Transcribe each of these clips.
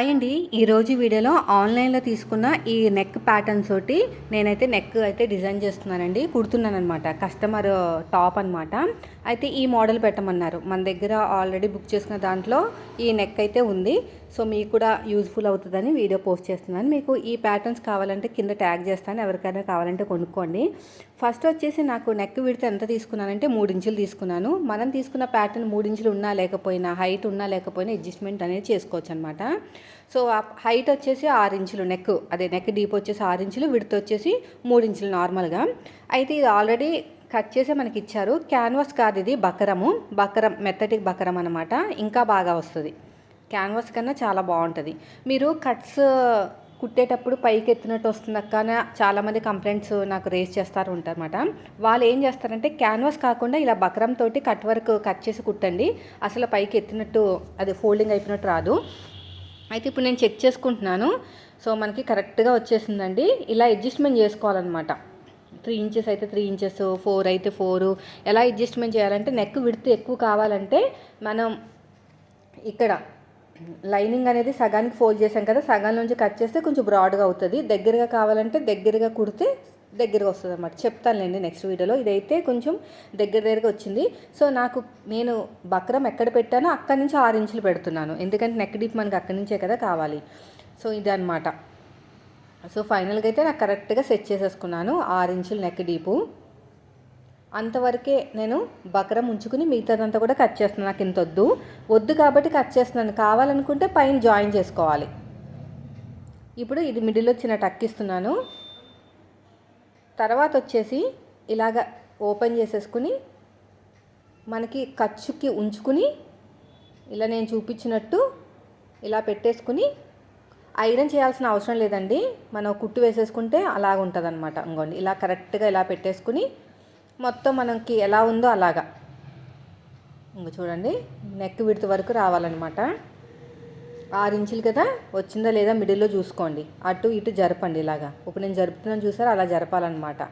అయ్యండి ఈరోజు వీడియోలో ఆన్లైన్లో తీసుకున్న ఈ నెక్ ప్యాటర్న్స్ తోటి నేనైతే నెక్ అయితే డిజైన్ చేస్తున్నానండి. కుడుతున్నాను అనమాట కస్టమర్ టాప్ అనమాట అయితే ఈ మోడల్ పెట్టమన్నారు. మన దగ్గర ఆల్రెడీ బుక్ చేసుకున్న దాంట్లో ఈ నెక్ అయితే ఉంది. సో మీకు కూడా యూజ్ఫుల్ అవుతుందని వీడియో పోస్ట్ చేస్తున్నాను. మీకు ఈ ప్యాటర్న్స్ కావాలంటే కింద ట్యాగ్ చేస్తాను. ఎవరికైనా కావాలంటే కొనుక్కోండి. ఫస్ట్ వచ్చేసి నాకు నెక్ విడితే ఎంత తీసుకున్నానంటే మూడు ఇంచులు తీసుకున్నాను. మనం తీసుకున్న ప్యాటర్న్ మూడు ఇంచులు ఉన్నా లేకపోయినా హైట్ ఉన్నా లేకపోయినా అడ్జస్ట్మెంట్ అనేది చేసుకోవచ్చు అనమాట సో హైట్ వచ్చేసి ఆరు ఇంచులు నెక్ అదే నెక్ డీప్ వచ్చేసి ఆరు ఇంచులు విడత వచ్చేసి మూడు ఇంచులు నార్మల్గా అయితే ఇది ఆల్రెడీ కట్ చేసి మనకి ఇచ్చారు. క్యాన్వాస్ కాదు ఇది బకరము. బకరం మెత్తటి బకరం అనమాట ఇంకా బాగా వస్తుంది. క్యాన్వాస్ కన్నా చాలా బాగుంటుంది. మీరు కట్స్ కుట్టేటప్పుడు పైకి ఎత్తినట్టు వస్తుంది అక్క చాలామంది కంప్లైంట్స్ నాకు రేస్ చేస్తారు ఉంటారన్నమాట. వాళ్ళు ఏం చేస్తారంటే క్యాన్వాస్ కాకుండా ఇలా బక్రం తోటి కట్ వర్క్ కట్ చేసి కుట్టండి. అసలు పైకి ఎత్తినట్టు అది ఫోల్డింగ్ అయిపోయినట్టు రాదు. అయితే ఇప్పుడు నేను చెక్ చేసుకుంటున్నాను. సో మనకి కరెక్ట్గా వచ్చేసిందండి. ఇలా అడ్జస్ట్మెంట్ చేసుకోవాలన్నమాట. త్రీ ఇంచెస్ అయితే త్రీ ఇంచెస్ ఫోర్ అయితే ఫోరు ఎలా అడ్జస్ట్మెంట్ చేయాలంటే నెక్ విడితే ఎక్కువ కావాలంటే మనం ఇక్కడ లైనింగ్ అనేది సగానికి ఫోల్డ్ చేసాం కదా సగం నుంచి కట్ చేస్తే కొంచెం బ్రాడ్గా అవుతుంది. దగ్గరగా కావాలంటే దగ్గరగా కుడితే దగ్గరగా వస్తుంది అనమాట చెప్తానులేండి నెక్స్ట్ వీడియోలో. ఇదైతే కొంచెం దగ్గర దగ్గరగా వచ్చింది. సో నాకు నేను బక్రం ఎక్కడ పెట్టానో అక్కడి నుంచి ఆరు ఇంచులు పెడుతున్నాను. ఎందుకంటే నెక్ డీప్ మనకి అక్కడి నుంచే కదా కావాలి. సో ఇదనమాట సో ఫైనల్గా అయితే నాకు కరెక్ట్గా సెట్ చేసేసుకున్నాను ఆరు ఇంచులు నెక్ డీపు. అంతవరకే నేను బకరం ఉంచుకుని మిగతాదంతా కూడా కట్ చేస్తున్నాను నాకు ఇంత వద్దు. వద్దు కాబట్టి కట్ చేస్తున్నాను. కావాలనుకుంటే పైన జాయిన్ చేసుకోవాలి. ఇప్పుడు ఇది మిడిల్లో చిన్న టక్ ఇస్తున్నాను. తర్వాత వచ్చేసి ఇలాగ ఓపెన్ చేసేసుకుని మనకి ఖర్చుకి ఉంచుకుని ఇలా నేను చూపించినట్టు ఇలా పెట్టేసుకుని ఐరన్ చేయాల్సిన అవసరం లేదండి. మనం కుట్టు వేసేసుకుంటే అలాగ ఉంటుంది అనమాట ఇంకోండి ఇలా కరెక్ట్గా ఇలా పెట్టేసుకుని మొత్తం మనకి ఎలా ఉందో అలాగా. ఇంక చూడండి నెక్ విడత వరకు రావాలన్నమాట. ఆరు ఇంచులు కదా వచ్చిందా లేదా మిడిల్లో చూసుకోండి. అటు ఇటు జరపండి ఇలాగా. ఇప్పుడు నేను జరుపుతున్నాను చూసారా అలా జరపాలన్నమాట.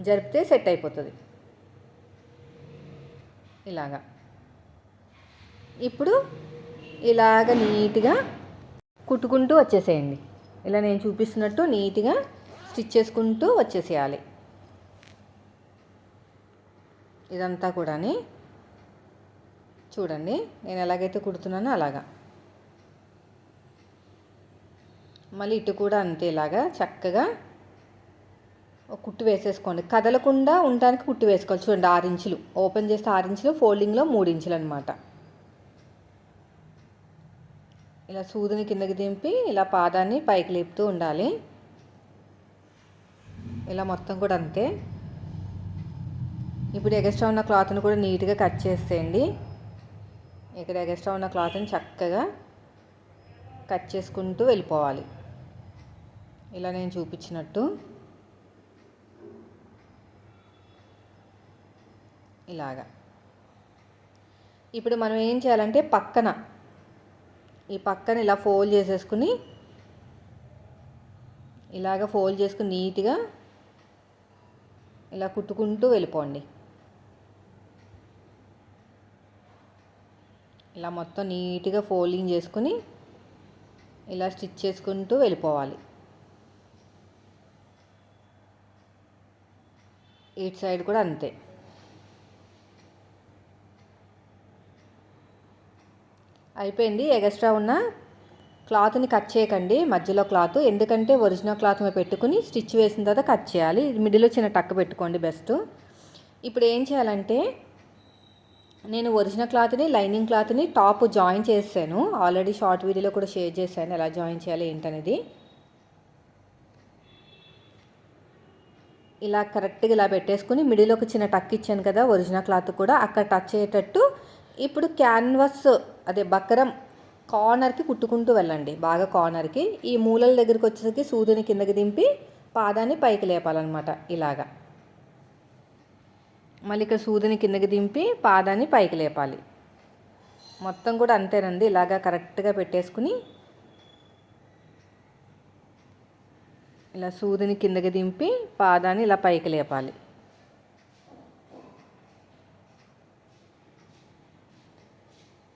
జరిపితే సెట్ అయిపోతుంది. ఇలాగా. ఇప్పుడు ఇలాగ నీట్గా కుట్టుకుంటూ వచ్చేసేయండి. ఇలా నేను చూపిస్తున్నట్టు నీట్గా స్టిచ్ చేసుకుంటూ వచ్చేసేయాలి. ఇదంతా కూడా చూడండి నేను ఎలాగైతే కుడుతున్నానో అలాగా. మళ్ళీ ఇటు కూడా అంతే ఇలాగా చక్కగా కుట్టు వేసేసుకోండి. కదలకుండా ఉండడానికి కుట్టు వేసుకోవాలి. చూడండి ఆరు ఇంచులు. ఓపెన్ చేస్తే ఆరు ఇంచులు ఫోల్డింగ్లో మూడు ఇంచులు అనమాట ఇలా సూదిని కిందకి దింపి ఇలా పాదాన్ని పైకి లేపుతూ ఉండాలి. ఇలా మొత్తం కూడా అంతే. ఇప్పుడు ఎగస్ట్రా ఉన్న క్లాత్ని కూడా నీట్గా కట్ చేసేయండి. ఇక్కడ ఎగస్ట్రా ఉన్న క్లాత్ని చక్కగా కట్ చేసుకుంటూ వెళ్ళిపోవాలి. ఇలా నేను చూపించినట్టు. ఇలాగా. ఇప్పుడు మనం ఏం చేయాలంటే పక్కన ఈ పక్కన ఇలా ఫోల్డ్ చేసేసుకుని ఇలాగ ఫోల్డ్ చేసుకుని నీట్గా ఇలా కుట్టుకుంటూ వెళ్ళిపోండి. ఇలా మొత్తం నీట్గా ఫోల్డింగ్ చేసుకుని ఇలా స్టిచ్ చేసుకుంటూ వెళ్ళిపోవాలి. ఇటు సైడ్ కూడా అంతే. అయిపోయింది. ఎగస్ట్రా ఉన్న క్లాత్ని కట్ చేయకండి. మధ్యలో క్లాత్ ఎందుకంటే ఒరిజినల్ క్లాత్ మీద పెట్టుకుని స్టిచ్ వేసిన తర్వాత కట్ చేయాలి. మిడిల్లో చిన్న టక్ పెట్టుకోండి బెస్ట్. ఇప్పుడు ఏం చేయాలంటే నేను ఒరిజినల్ క్లాత్ని లైనింగ్ క్లాత్ని టాప్ జాయిన్ చేసాను ఆల్రెడీ షార్ట్ వీడియోలో కూడా షేర్ చేశాను. ఎలా జాయిన్ చేయాలి ఏంటనేది. ఇలా కరెక్ట్గా ఇలా పెట్టేసుకుని మిడిల్ ఒక చిన్న టక్ ఇచ్చాను కదా ఒరిజినల్ క్లాత్ కూడా అక్కడ టచ్ అయ్యేటట్టు. ఇప్పుడు క్యాన్వాస్ అదే బక్రం కార్నర్కి కుట్టుకుంటూ వెళ్ళండి. బాగా కార్నర్కి. ఈ మూలల దగ్గరికి వచ్చేసరికి సూదిని కిందకి దింపి పాదాన్ని పైకి లేపాలన్నమాట. ఇలాగా. మళ్ళీ ఇక సూదిని కిందకి దింపి పాదాన్ని పైకి లేపాలి. మొత్తం కూడా అంతేనండి. ఇలాగా కరెక్ట్గా పెట్టేసుకుని ఇలా సూదిని కిందకి దింపి పాదాన్ని ఇలా పైకి లేపాలి.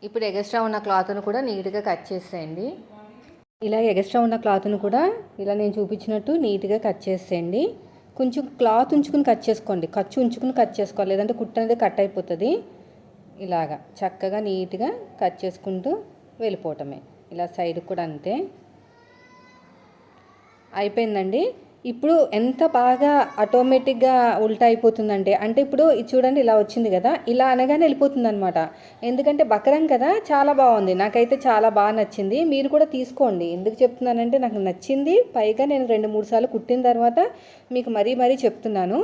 ఇప్పుడు ఎగస్ట్రా ఉన్న క్లాత్ను కూడా నీట్గా కట్ చేసేయండి. ఇలా ఎగస్ట్రా ఉన్న క్లాత్ను కూడా ఇలా నేను చూపించినట్టు నీట్గా కట్ చేసేయండి. కొంచెం క్లాత్ ఉంచుకుని కట్ చేసుకోండి. ఖర్చు ఉంచుకుని కట్ చేసుకోవాలి. లేదంటే కుట్టు అనేది కట్ అయిపోతుంది. ఇలాగా చక్కగా నీట్గా కట్ చేసుకుంటూ వెళ్ళిపోవటమే. ఇలా సైడ్ కూడా అంతే. అయిపోయిందండి. ఇప్పుడు ఎంత బాగా ఆటోమేటిక్గా ఉల్టా అయిపోతుందంటే అంటే ఇప్పుడు ఇది చూడండి ఇలా వచ్చింది కదా ఇలా అనగానే వెళ్ళిపోతుంది అనమాట ఎందుకంటే బకరం కదా చాలా బాగుంది. నాకైతే చాలా బాగా నచ్చింది. మీరు కూడా తీసుకోండి. ఎందుకు చెప్తున్నానంటే నాకు నచ్చింది. పైగా నేను రెండు మూడు సార్లు కుట్టిన తర్వాత మీకు మరీ మరీ చెప్తున్నాను.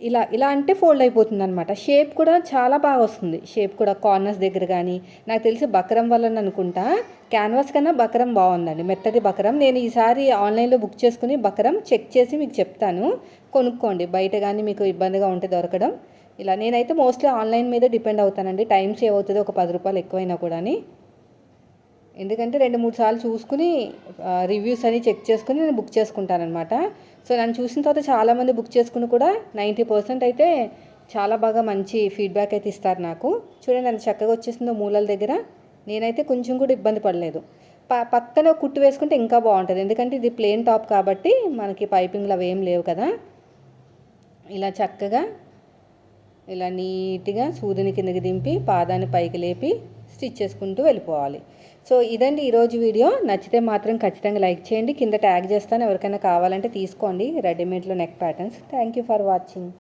ఇలా ఇలా అంటే ఫోల్డ్ అయిపోతుంది అనమాట షేప్ కూడా చాలా బాగా వస్తుంది. షేప్ కూడా కార్నర్స్ దగ్గర కానీ నాకు తెలిసి బకరం వలన అనుకుంటా క్యాన్వాస్ కన్నా బకరం బాగుందండి. మెత్తటి బకరం. నేను ఈసారి ఆన్లైన్లో బుక్ చేసుకుని బకరం చెక్ చేసి మీకు చెప్తాను. కొనుక్కోండి. బయట కానీ మీకు ఇబ్బందిగా ఉంటే దొరకడం. ఇలా నేనైతే మోస్ట్లీ ఆన్లైన్ మీద డిపెండ్ అవుతానండి. టైం సేవ్ అవుతుంది. ఒక పది రూపాయలు ఎక్కువైనా కూడా ఎందుకంటే రెండు మూడు సార్లు చూసుకుని రివ్యూస్ అని చెక్ చేసుకుని నేను బుక్ చేసుకుంటానమాట సో నన్ను చూసిన తర్వాత చాలామంది బుక్ చేసుకుని కూడా నైంటీ పర్సెంట్ అయితే చాలా బాగా మంచి ఫీడ్బ్యాక్ అయితే ఇస్తారు నాకు. చూడండి అంత చక్కగా వచ్చేసిందో మూలల దగ్గర. నేనైతే కొంచెం కూడా ఇబ్బంది పడలేదు. ప పక్కన కుట్టు వేసుకుంటే ఇంకా బాగుంటుంది. ఎందుకంటే ఇది ప్లేన్ టాప్ కాబట్టి మనకి పైపింగ్లు అవి ఏం లేవు కదా. ఇలా చక్కగా ఇలా నీట్గా సూదిని కిందకి దింపి పాదాన్ని పైకి లేపి స్టిచ్ చేసుకుంటూ వెళ్ళిపోవాలి. సో ఇదండి ఈరోజు వీడియో. నచ్చితే మాత్రం ఖచ్చితంగా లైక్ చేయండి. కింద ట్యాగ్ చేస్తాను. ఎవరికైనా కావాలంటే తీసుకోండి. రెడీమేడ్లో neck patterns. Thank you for watching.